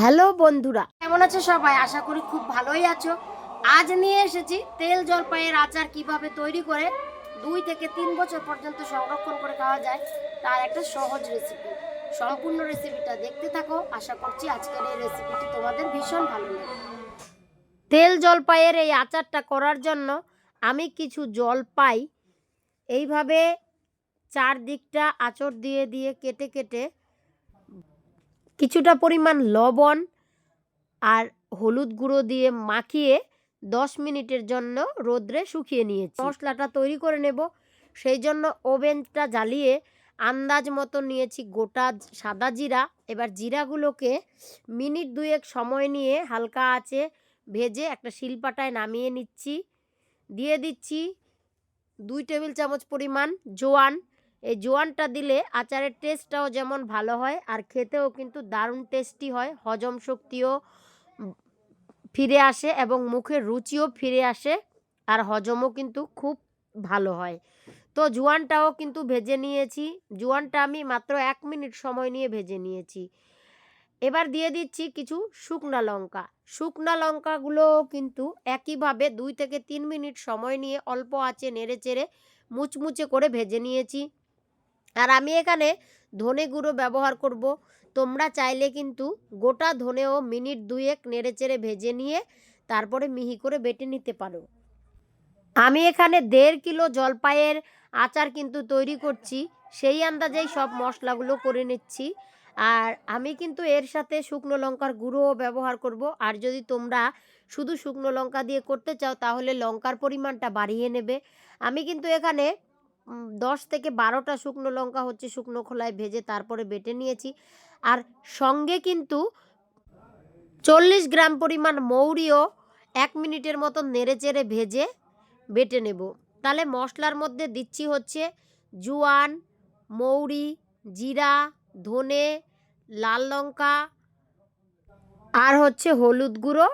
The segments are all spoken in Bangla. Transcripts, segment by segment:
হ্যালো বন্ধুরা। কেমন আছো সবাই? আশা করি খুব ভালোই আছো। আজ নিয়ে এসেছি তেল জলপাইয়ের আচার কীভাবে তৈরি করে দুই থেকে তিন বছর পর্যন্ত সংরক্ষণ করে খাওয়া যায় তার একটা সহজ রেসিপি সম্পূর্ণ রেসিপিটা দেখতে থাকো। আশা করছি আজকের এই রেসিপিটি তোমাদের ভীষণ ভালো লাগবে। তেল জলপাইয়ের এই আচারটা করার জন্য আমি কিছু জলপাই এইভাবে চারদিকটা আঁচড় দিয়ে দিয়ে কেটে কেটে কিছুটা পরিমাণ লবণ আর হলুদ গুঁড়ো দিয়ে মাখিয়ে দশ মিনিটের জন্য রোদ্রে শুকিয়ে নিয়েছি। মশলাটা তৈরি করে নেব। সেই জন্য ওভেনটা জ্বালিয়ে আন্দাজ মতো নিয়েছি গোটা সাদা জিরা। এবার জিরাগুলোকে মিনিট দুয়েক সময় নিয়ে হালকা আঁচে ভেজে একটা শিলপাটায় নামিয়ে নিচ্ছি। দিয়ে দিচ্ছি দুই টেবিল চামচ পরিমাণ জোয়ান। এই জোয়ানটা দিলে আচারের টেস্টটাও যেমন ভালো হয়, আর খেতেও কিন্তু দারুণ টেস্টি হয়, হজম শক্তিও ফিরে আসে এবং মুখের রুচিও ফিরে আসে, আর হজমও কিন্তু খুব ভালো হয়। তো জোয়ানটাও কিন্তু ভেজে নিয়েছি, জোয়ানটা আমি মাত্র এক মিনিট সময় নিয়ে ভেজে নিয়েছি। এবার দিয়ে দিচ্ছি কিছু শুকনা লঙ্কা। শুকনা লঙ্কাগুলো কিন্তু একইভাবে দুই থেকে তিন মিনিট সময় নিয়ে অল্প আঁচে নেড়ে চেড়ে মুচমুচে করে ভেজে নিয়েছি। আর আমি এখানে ধনে গুঁড়ো ব্যবহার করব। তোমরা চাইলে কিন্তু গোটা ধনেও মিনিট দুয়েক নেড়ে চেড়ে ভেজে নিয়ে তারপরে মিহি করে বেটে নিতে পারো। আমি এখানে দেড় কিলো জলপাইয়ের আচার কিন্তু তৈরি করছি। সেই আন্দাজেই সব মশলাগুলো করে নিচ্ছি। আর আমি কিন্তু এর সাথে শুকনো লঙ্কার গুঁড়োও ব্যবহার করব। আর যদি তোমরা শুধু শুকনো লঙ্কা দিয়ে করতে চাও, তাহলে লঙ্কার পরিমাণটা বাড়িয়ে নেবে। আমি কিন্তু এখানে দশ থেকে বারোটা শুকনো লঙ্কা হচ্ছে শুকনো খোলায় ভেজে তারপরে বেটে নিয়েছি। আর সঙ্গে কিন্তু চল্লিশ গ্রাম পরিমাণ মৌরিও এক মিনিটের মতো নেড়ে চেড়ে ভেজে বেটে নেব। তাহলে মশলার মধ্যে দিচ্ছি হচ্ছে জোয়ান, মৌরি, জিরা, ধনে, লাল লঙ্কা আর হচ্ছে হলুদ গুঁড়ো,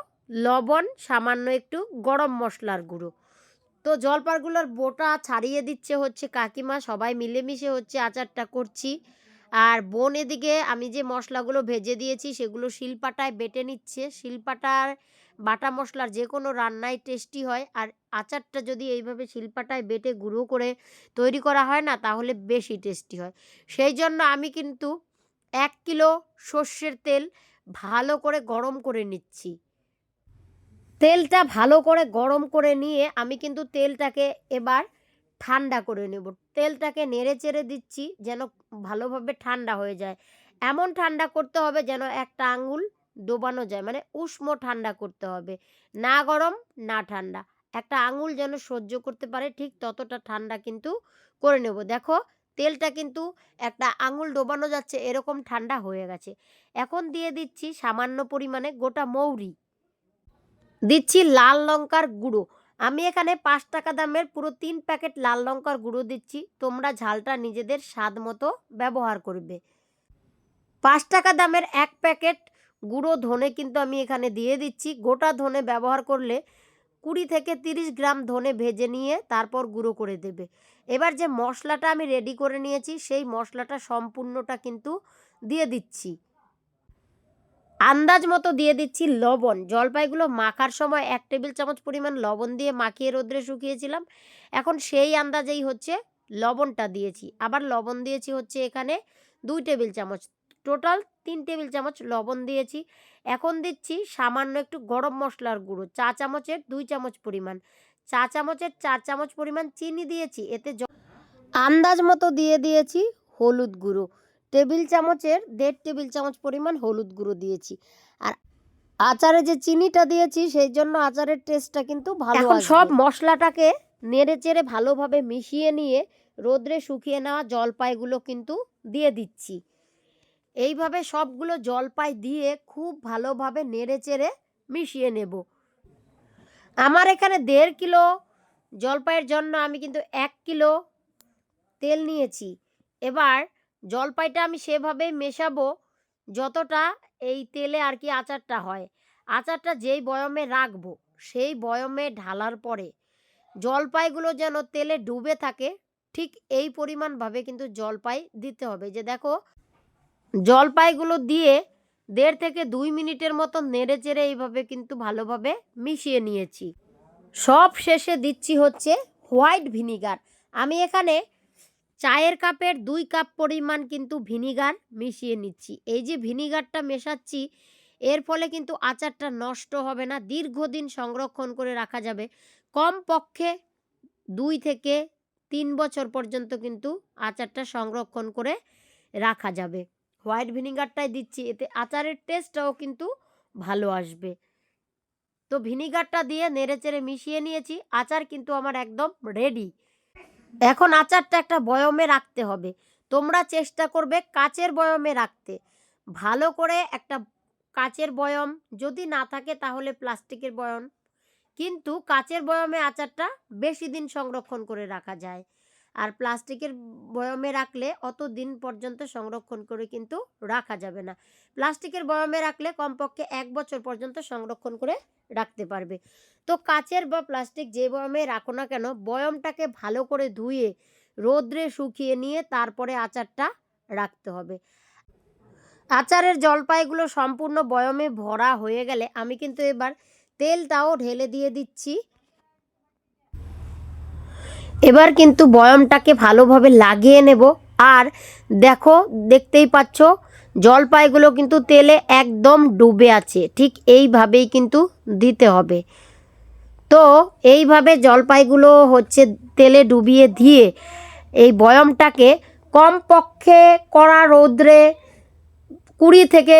লবণ, সামান্য একটু গরম মশলার গুঁড়ো। তো জলপারগুলোর বোটা ছাড়িয়ে দিচ্ছে হচ্ছে কাকিমা, সবাই মিলেমিশে হচ্ছে আচারটা করছি। আর বোন এদিকে, আমি যে মশলাগুলো ভেজে দিয়েছি, সেগুলো শিলপাটায় বেটে নিচ্ছে। শিলপাটার বাটা মশলার যে কোনো রান্নায় টেস্টি হয়। আর আচারটা যদি এইভাবে শিলপাটায় বেটে গুঁড়ো করে তৈরি করা হয় না, তাহলে বেশি টেস্টি হয়। সেই জন্য আমি কিন্তু এক কিলো সর্ষের তেল ভালো করে গরম করে নিচ্ছি। তেলটা ভালো করে গরম করে নিয়ে আমি কিন্তু তেলটাকে এবার ঠান্ডা করে নেব। তেলটাকে নেড়ে চেড়ে দিচ্ছি যেন ভালোভাবে ঠান্ডা হয়ে যায়। এমন ঠান্ডা করতে হবে যেন একটা আঙুল ডোবানো যায় মানে উষ্ণ ঠান্ডা করতে হবে। না গরম, না ঠান্ডা। একটা আঙুল যেন সহ্য করতে পারে, ঠিক ততটা ঠান্ডা কিন্তু করে নেব। দেখো, তেলটা কিন্তু একটা আঙুল ডোবানো যাচ্ছে, এরকম ঠান্ডা হয়ে গেছে। এখন দিয়ে দিচ্ছি সামান্য পরিমাণে গোটা মৌরি। দিচ্ছি লাল লঙ্কার গুঁড়ো। আমি এখানে পাঁচ টাকা দামের পুরো তিন প্যাকেট লাল লঙ্কার গুঁড়ো দিচ্ছি। তোমরা ঝালটা নিজেদের স্বাদ মতো ব্যবহার করবে। পাঁচ টাকা দামের এক প্যাকেট গুঁড়ো ধনে কিন্তু আমি এখানে দিয়ে দিচ্ছি। গোটা ধনে ব্যবহার করলে কুড়ি থেকে তিরিশ গ্রাম ধনে ভেজে নিয়ে তারপর গুঁড়ো করে দেবে। এবার যে মশলাটা আমি রেডি করে নিয়েছি, সেই মশলাটা সম্পূর্ণটা কিন্তু দিয়ে দিচ্ছি। আন্দাজ মতো দিয়ে দিচ্ছি লবণ। জলপাইগুলো মাখার সময় এক টেবিল চামচ পরিমাণ লবণ দিয়ে মাখিয়ে রোদ্রে শুকিয়েছিলাম। এখন সেই আন্দাজেই হচ্ছে লবণটা দিয়েছি। আবার লবণ দিয়েছি হচ্ছে এখানে দুই টেবিল চামচ। টোটাল তিন টেবিল চামচ লবণ দিয়েছি। এখন দিচ্ছি সামান্য একটু গরম মশলার গুঁড়ো, চা চামচের দুই চামচ পরিমাণ। চা চামচের চার চামচ পরিমাণ চিনি দিয়েছি, এতে আন্দাজ মতো দিয়ে দিয়েছি হলুদ গুঁড়ো। টেবিল চামচের দেড় টেবিল চামচ পরিমাণ হলুদ গুঁড়ো দিয়েছি। আর আচারে যে চিনিটা দিয়েছি সেই জন্য আচারের টেস্টটা কিন্তু ভালো এখন সব মশলাটাকে নেড়ে চেড়ে ভালোভাবে মিশিয়ে নিয়ে রোদ্রে শুকিয়ে নেওয়া জলপাইগুলো কিন্তু দিয়ে দিচ্ছি। এইভাবে সবগুলো জলপাই দিয়ে খুব ভালোভাবে নেড়ে চেড়ে মিশিয়ে নেব। আমার এখানে দেড় কিলো জলপাইয়ের জন্য আমি কিন্তু এক কিলো তেল নিয়েছি। এবার জলপাইটা আমি সেভাবেই মেশাবো যতটা এই তেলে আর কি আচারটা হয়। আচারটা যেই বয়মে রাখব, সেই বয়মে ঢালার পরে জলপাইগুলো যেন তেলে ডুবে থাকে, ঠিক এই পরিমাণভাবে কিন্তু জলপাই দিতে হবে। যে দেখো, জলপাইগুলো দিয়ে দেড় থেকে দুই মিনিটের মতো নেড়ে চেড়ে এইভাবে কিন্তু ভালোভাবে মিশিয়ে নিয়েছি। সব শেষে দিচ্ছি হচ্ছে হোয়াইট ভিনিগার। আমি এখানে চায়ের কাপের দুই কাপ পরিমাণ কিন্তু ভিনিগার মিশিয়ে নিচ্ছি। এই যে ভিনিগারটা মেশাচ্ছি, এর ফলে কিন্তু আচারটা নষ্ট হবে না, দীর্ঘদিন সংরক্ষণ করে রাখা যাবে। কম পক্ষে দুই থেকে তিন বছর পর্যন্ত কিন্তু আচারটা সংরক্ষণ করে রাখা যাবে। হোয়াইট ভিনিগারটাই দিচ্ছি, এতে আচারের টেস্টটাও কিন্তু ভালো আসবে। তো ভিনিগারটা দিয়ে নেড়েচেড়ে মিশিয়ে নিয়েছি, আচার কিন্তু আমার একদম রেডি এখন আচারটা একটা বয়মে রাখতে হবে। তোমরা চেষ্টা করবে কাচের বয়মে রাখতে। ভালো করে একটা কাচের বয়ম যদি না থাকে তাহলে প্লাস্টিকের বয়ম। কিন্তু কাচের বয়মে আচারটা বেশি দিন সংরক্ষণ করে রাখা যায়। আর প্লাস্টিকের বয়মে রাখলে অত দিন পর্যন্ত সংরক্ষণ করে কিন্তু রাখা যাবে না। প্লাস্টিকের বয়মে রাখলে কমপক্ষে এক বছর পর্যন্ত সংরক্ষণ করে রাখতে পারবে। তো কাচের বা প্লাস্টিক যে বয়মে রাখো না কেন, বয়মটাকে ভালো করে ধুয়ে, রোদ্রে শুকিয়ে নিয়ে তারপরে আচারটা রাখতে হবে। আচারের জলপাইগুলো সম্পূর্ণ বয়মে ভরা হয়ে গেলে আমি কিন্তু এবার তেলটাও ঢেলে দিয়ে দিচ্ছি। এবার কিন্তু বয়মটাকে ভালোভাবে লাগিয়ে নেব। আর দেখো, দেখতেই পাচ্ছ, জলপাইগুলো কিন্তু তেলে একদম ডুবে আছে। ঠিক এইভাবেই কিন্তু দিতে হবে। তো এইভাবে জলপাইগুলো হচ্ছে তেলে ডুবিয়ে দিয়ে এই বয়মটাকে কমপক্ষে কড়া রৌদ্রে কুড়ি থেকে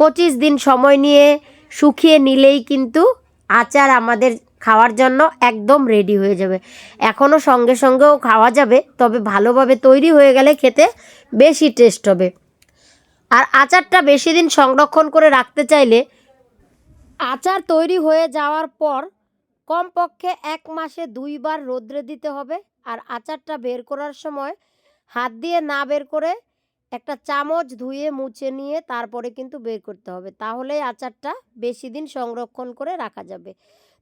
পঁচিশ দিন সময় নিয়ে শুকিয়ে নিলেই কিন্তু আচার আমাদের খাওয়ার জন্য একদম রেডি হয়ে যাবে। এখনও সঙ্গে সঙ্গেও খাওয়া যাবে, তবে ভালোভাবে তৈরি হয়ে গেলে খেতে বেশি টেস্ট হবে। আর আচারটা বেশি দিন সংরক্ষণ করে রাখতে চাইলে আচার তৈরি হয়ে যাওয়ার পর কমপক্ষে এক মাসে দুইবার রোদ্রে দিতে হবে। আর আচারটা বের করার সময় হাত দিয়ে না বের করে একটা চামচ ধুয়ে মুছে নিয়ে তারপরে কিন্তু বের করতে হবে। তাহলেই আচারটা বেশি দিন সংরক্ষণ করে রাখা যাবে।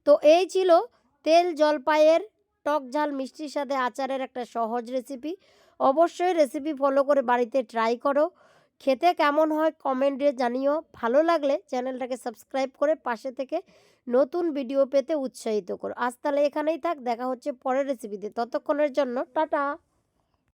তো এই ছিল তেল জলপাইয়ের টক ঝাল মিষ্টির সাথে আচারের একটা সহজ রেসিপি অবশ্যই রেসিপি ফলো করে বাড়িতে ট্রাই করো। খেতে কেমন হয় কমেন্টে জানিও। ভালো লাগলে চ্যানেলটাকে সাবস্ক্রাইব করে পাশে থেকে নতুন ভিডিও পেতে উৎসাহিত করো। আজ তাহলে এখানেই থাক, দেখা হচ্ছে পরের রেসিপিতে ততক্ষণের জন্য টাটা।